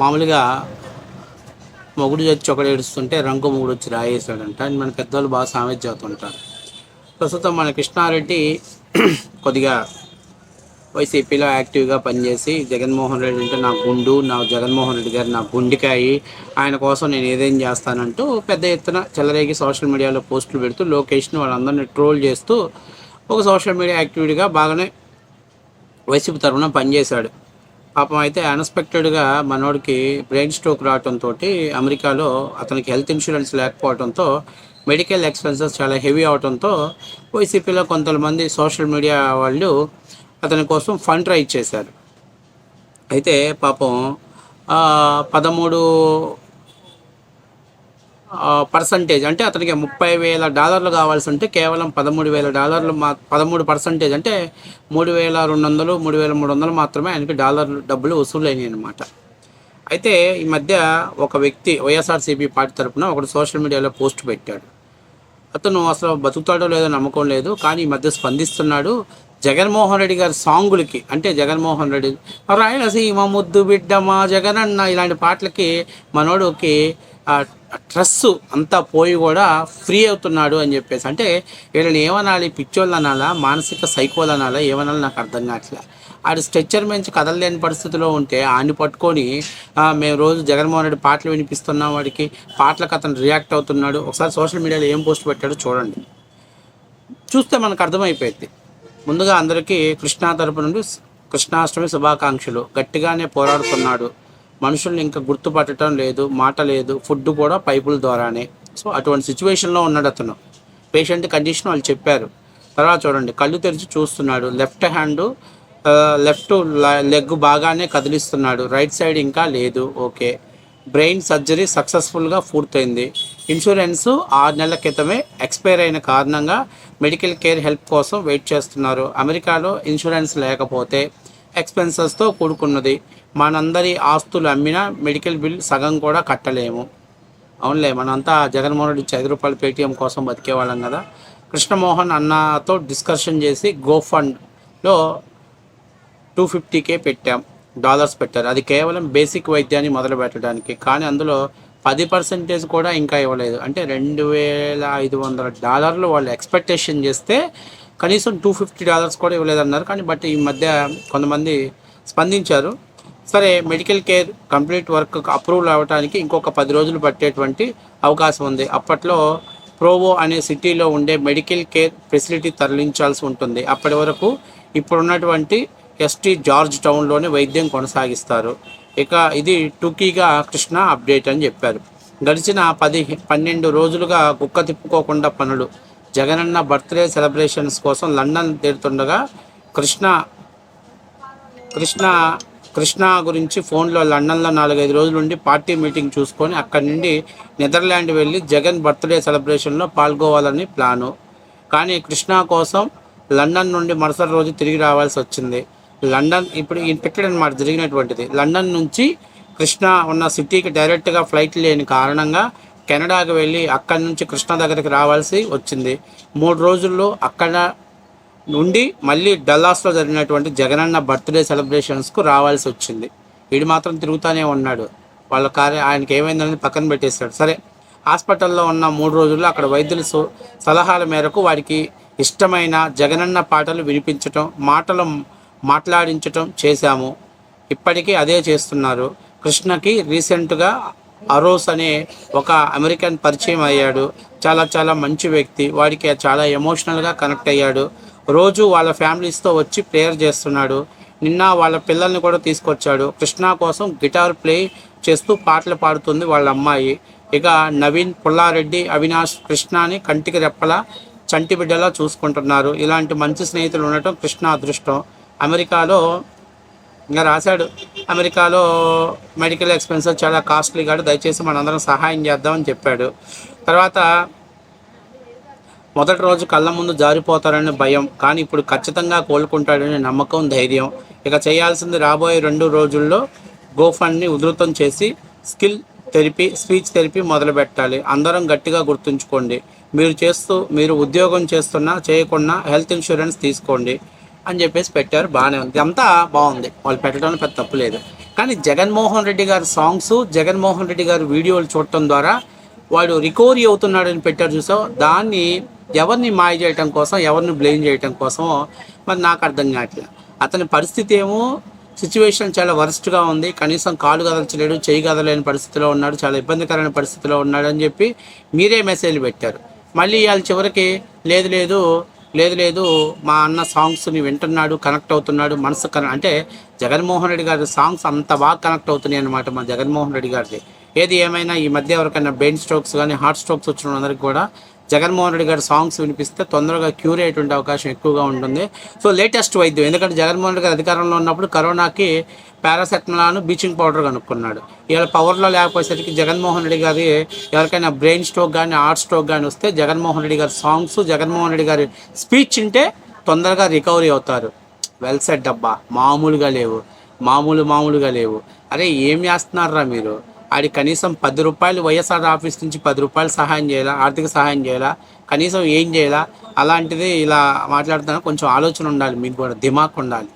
మామూలుగా మొగుడు వచ్చి ఒకడు ఏడుస్తుంటే రంగు మొగుడు వచ్చి రాయేసాడంట అని మన పెద్దవాళ్ళు బాగా సామెత చదువుతుంటారు. ప్రస్తుతం మన కృష్ణారెడ్డి కొద్దిగా వైసీపీలో యాక్టివ్గా పనిచేసి జగన్మోహన్ రెడ్డి అంటే నా గుండు నా జగన్మోహన్ రెడ్డి గారు నా గుండెకాయి ఆయన కోసం నేను ఏదేం చేస్తానంటూ పెద్ద ఎత్తున చెలరేగి సోషల్ మీడియాలో పోస్టులు పెడుతూ లోకేష్ని వాళ్ళందరినీ ట్రోల్ చేస్తూ ఒక సోషల్ మీడియా యాక్టివిటీగా బాగానే వైసీపీ తరఫున పనిచేశాడు. పాపం అయితే అన్ఎక్స్పెక్టెడ్గా మనోడికి బ్రెయిన్ స్ట్రోక్ రావడంతో అమెరికాలో అతనికి హెల్త్ ఇన్సూరెన్స్ లేకపోవడంతో మెడికల్ ఎక్స్పెన్సెస్ చాలా హెవీ అవడంతో వైసీపీలో కొంతమంది సోషల్ మీడియా వాళ్ళు అతని కోసం ఫండ్ రైజ్ చేశారు. అయితే పాపం పదమూడు పర్సంటేజ్ అంటే అతనికి ముప్పై వేల డాలర్లు కావాల్సి ఉంటే కేవలం పదమూడు వేల డాలర్లు మా పదమూడు పర్సంటేజ్ అంటే మూడు వేల రెండు వందలు మూడు వేల మూడు వందలు మాత్రమే ఆయనకి డాలర్లు డబ్బులు వసూలైనాయి అనమాట అయితే ఈ మధ్య ఒక వ్యక్తి వైఎస్ఆర్సీపీ పార్టీ తరఫున ఒకడు సోషల్ మీడియాలో పోస్ట్ పెట్టాడు. అతను అసలు బతుకుతాడో లేదో నమ్మకం లేదు కానీ ఈ మధ్య స్పందిస్తున్నాడు. జగన్మోహన్ రెడ్డి గారి సాంగులకి అంటే జగన్మోహన్ రెడ్డి రాయలసీమ ముద్దు బిడ్డ మా జగనన్న ఇలాంటి పాటలకి మనోడుకి ట్రస్ అంతా పోయి కూడా ఫ్రీ అవుతున్నాడు అని చెప్పేసి. అంటే వీళ్ళని ఏమనాలి? పిచ్చోళ్ళు అనాలా? మానసిక సైకోలు అనాలా? ఏమనాలి? నాకు అర్థం కావట్లే. ఆడు స్ట్రెచ్చర్ నుంచి కదలలేని పరిస్థితిలో ఉంటే ఆయన్ని పట్టుకొని మేము రోజు జగన్మోహన్ రెడ్డి పాటలు వినిపిస్తున్నాం వాడికి. పాటలకు అతను రియాక్ట్ అవుతున్నాడు. ఒకసారి సోషల్ మీడియాలో ఏం పోస్ట్ పెట్టాడో చూడండి. చూస్తే మనకు అర్థమైపోయింది. ముందుగా అందరికీ కృష్ణా తరపు నుండి కృష్ణాష్టమి శుభాకాంక్షలు. గట్టిగానే పోరాడుతున్నాడు. మనుషుల్ని ఇంకా గుర్తుపట్టడం లేదు మాట లేదు ఫుడ్ కూడా పైపుల ద్వారానే. సో అటువంటి సిచ్యువేషన్లో ఉన్నాడు అతను. పేషెంట్ కండిషన్ వాళ్ళు చెప్పారు. తర్వాత చూడండి కళ్ళు తెరిచి చూస్తున్నాడు. లెఫ్ట్ హ్యాండ్ లెఫ్ట్ లెగ్ బాగానే కదిలిస్తున్నాడు. రైట్ సైడ్ ఇంకా లేదు. ఓకే. బ్రెయిన్ సర్జరీ సక్సెస్ఫుల్గా పూర్తయింది. ఇన్సూరెన్స్ ఆరు నెలల క్రితమే ఎక్స్పైర్ అయిన కారణంగా మెడికల్ కేర్ హెల్ప్ కోసం వెయిట్ చేస్తున్నారు. అమెరికాలో ఇన్సూరెన్స్ లేకపోతే ఎక్స్పెన్సెస్తో కూడుకున్నది. మనందరి ఆస్తులు అమ్మినా మెడికల్ బిల్ సగం కూడా కట్టలేము. అవునులే మనంతా జగన్మోహన్ రెడ్డి ఐదు రూపాయల పేటీఎం కోసం బతికేవాళ్ళం కదా. కృష్ణమోహన్ అన్నతో డిస్కషన్ చేసి గో ఫండ్లో టూ ఫిఫ్టీకే పెట్టాం. డాలర్స్ పెట్టారు. అది కేవలం బేసిక్ వైద్యాన్ని మొదలు పెట్టడానికి. కానీ అందులో పది పర్సెంటేజ్ కూడా ఇంకా ఇవ్వలేదు. అంటే రెండు వేల ఐదు వందల డాలర్లు వాళ్ళు ఎక్స్పెక్టేషన్ చేస్తే కనీసం టూ ఫిఫ్టీ డాలర్స్ కూడా ఇవ్వలేదన్నారు. కానీ బట్ ఈ మధ్య కొంతమంది స్పందించారు. సరే medical care complete work approval అవ్వడానికి ఇంకొక పది రోజులు పట్టేటువంటి అవకాశం ఉంది. అప్పట్లో ప్రోవో అనే సిటీలో ఉండే మెడికల్ కేర్ ఫెసిలిటీ తరలించాల్సి ఉంటుంది. అప్పటి వరకు ఇప్పుడున్నటువంటి ఎస్టీ జార్జ్ టౌన్లోనే వైద్యం కొనసాగిస్తారు. ఇక ఇది టూకీగా కృష్ణ అప్డేట్ అని చెప్పారు. గడిచిన పది పన్నెండు రోజులుగా కుక్క తిప్పుకోకుండా పనులు. జగనన్న బర్త్డే సెలబ్రేషన్స్ కోసం లండన్ తీరుతుండగా కృష్ణ కృష్ణ కృష్ణ గురించి ఫోన్లో లండన్లో నాలుగైదు రోజుల నుండి పార్టీ మీటింగ్ చూసుకొని అక్కడి నుండి నెదర్లాండ్ వెళ్ళి జగన్ బర్త్డే సెలబ్రేషన్లో పాల్గొవాలని ప్లాను. కానీ కృష్ణ కోసం లండన్ నుండి మరుసటి రోజు తిరిగి రావాల్సి వచ్చింది. లండన్ ఇప్పుడు ఈ అనమాట జరిగినటువంటిది. లండన్ నుంచి కృష్ణ ఉన్న సిటీకి డైరెక్ట్గా ఫ్లైట్ లేని కారణంగా కెనడాకి వెళ్ళి అక్కడి నుంచి కృష్ణ దగ్గరికి రావాల్సి వచ్చింది. మూడు రోజుల్లో అక్కడ నుండి మళ్ళీ డల్లాస్లో జరిగినటువంటి జగనన్న బర్త్డే సెలబ్రేషన్స్కు రావాల్సి వచ్చింది. వీడు మాత్రం తిరుగుతూనే ఉన్నాడు. వాళ్ళ కార్య ఆయనకి ఏమైందని పక్కన పెట్టేశాడు. సరే హాస్పిటల్లో ఉన్న మూడు రోజుల్లో అక్కడ వైద్యుల సు- సలహాల మేరకు వాడికి ఇష్టమైన జగనన్న పాటలు వినిపించటం మాటలు మాట్లాడించటం చేశాము. ఇప్పటికీ అదే చేస్తున్నారు. కృష్ణకి రీసెంట్గా అరోస్ అనే ఒక అమెరికన్ పరిచయం అయ్యాడు. చాలా చాలా మంచి వ్యక్తి. వాడికి చాలా ఎమోషనల్గా కనెక్ట్ అయ్యాడు. రోజు వాళ్ళ ఫ్యామిలీస్తో వచ్చి ప్రేయర్ చేస్తున్నాడు. నిన్న వాళ్ళ పిల్లల్ని కూడా తీసుకొచ్చాడు. కృష్ణ కోసం గిటార్ ప్లే చేస్తూ పాటలు పాడుతుంది వాళ్ళ అమ్మాయి. ఇక నవీన్ పుల్లారెడ్డి అవినాష్ కృష్ణని కంటికి రెప్పలా చంటి బిడ్డలా చూసుకుంటున్నారు. ఇలాంటి మంచి స్నేహితులు ఉండటం కృష్ణ అదృష్టం. అమెరికాలో ఇంకా రాశాడు. అమెరికాలో మెడికల్ ఎక్స్పెన్సెస్ చాలా కాస్ట్లీ కాదు దయచేసి మనందరం సహాయం చేద్దామని చెప్పాడు. తర్వాత మొదటి రోజు కళ్ళ ముందు జారిపోతారనే భయం కానీ ఇప్పుడు ఖచ్చితంగా కోలుకుంటాడనే నమ్మకం ధైర్యం. ఇక చేయాల్సింది రాబోయే రెండు రోజుల్లో గోఫండ్ని ఉధృతం చేసి స్కిల్ థెరపీ స్పీచ్ థెరపీ మొదలు పెట్టాలి అందరం గట్టిగా గుర్తుంచుకోండి. మీరు చేస్తూ మీరు ఉద్యోగం చేస్తున్నా చేయకుండా హెల్త్ ఇన్సూరెన్స్ తీసుకోండి. అని చెప్పేసి పెట్టారు. బాగానే ఉంది. అంతా బాగుంది. వాళ్ళు పెట్టడం పెద్ద తప్పు లేదు. కానీ జగన్మోహన్ రెడ్డి గారి సాంగ్స్ జగన్మోహన్ రెడ్డి గారి వీడియోలు చూడటం ద్వారా వాడు రికవరీ అవుతున్నాడని పెట్టారు చూసావు? దాన్ని ఎవరిని మాయ చేయటం కోసం ఎవరిని బ్లేమ్ చేయటం కోసం మరి నాకు అర్థం కావట్లేదు అతని పరిస్థితి ఏమో సిచ్యువేషన్ చాలా వరస్ట్గా ఉంది. కనీసం కాలు కదల్చలేడు చేయి కదలేని పరిస్థితిలో ఉన్నాడు చాలా ఇబ్బందికరమైన పరిస్థితిలో ఉన్నాడు అని చెప్పి మీరే మెసేజ్ పెట్టారు. మళ్ళీ ఇవాళ చివరికి లేదు లేదు లేదు లేదు మా అన్న సాంగ్స్ని వింటున్నాడు కనెక్ట్ అవుతున్నాడు మనసు కన అంటే జగన్మోహన్ రెడ్డి గారి సాంగ్స్ అంత బాగా కనెక్ట్ అవుతున్నాయి అనమాట మా జగన్మోహన్ రెడ్డి గారిది. ఏది ఏమైనా ఈ మధ్య ఎవరికైనా బ్రెయిన్ స్ట్రోక్స్ కానీ హార్ట్ స్ట్రోక్స్ వచ్చిన అందరికి కూడా జగన్మోహన్ రెడ్డి గారి సాంగ్స్ వినిపిస్తే తొందరగా క్యూర్ అయ్యేటువంటి అవకాశం ఎక్కువగా ఉంటుంది. సో లేటెస్ట్ వైద్యం ఎందుకంటే జగన్మోహన్ రెడ్డి గారు అధికారంలో ఉన్నప్పుడు కరోనాకి పారాసెటమలాను బ్లీచింగ్ పౌడర్ కనుక్కున్నాడు. ఇలా పవర్లో లేకపోయేసరికి జగన్మోహన్ రెడ్డి గారి ఎవరికైనా బ్రెయిన్ స్ట్రోక్ కానీ హార్ట్ స్ట్రోక్ కానీ వస్తే జగన్మోహన్ రెడ్డి గారి సాంగ్స్ జగన్మోహన్ రెడ్డి గారి స్పీచ్ ఉంటే తొందరగా రికవరీ అవుతారు. వెల్ సెట్ డబ్బా మామూలుగా లేవు మామూలు మామూలుగా లేవు. అరే ఏం చేస్తున్నారా మీరు? ఆడి కనీసం పది రూపాయలు వైఎస్ఆర్ ఆఫీస్ నుంచి పది రూపాయలు సహాయం చేయాలా ఆర్థిక సహాయం చేయాలా కనీసం ఏం చేయాలా? అలాంటిది ఇలా మాట్లాడుతున్నా కొంచెం ఆలోచన ఉండాలి మీకు కూడా దిమాక్ ఉండాలి.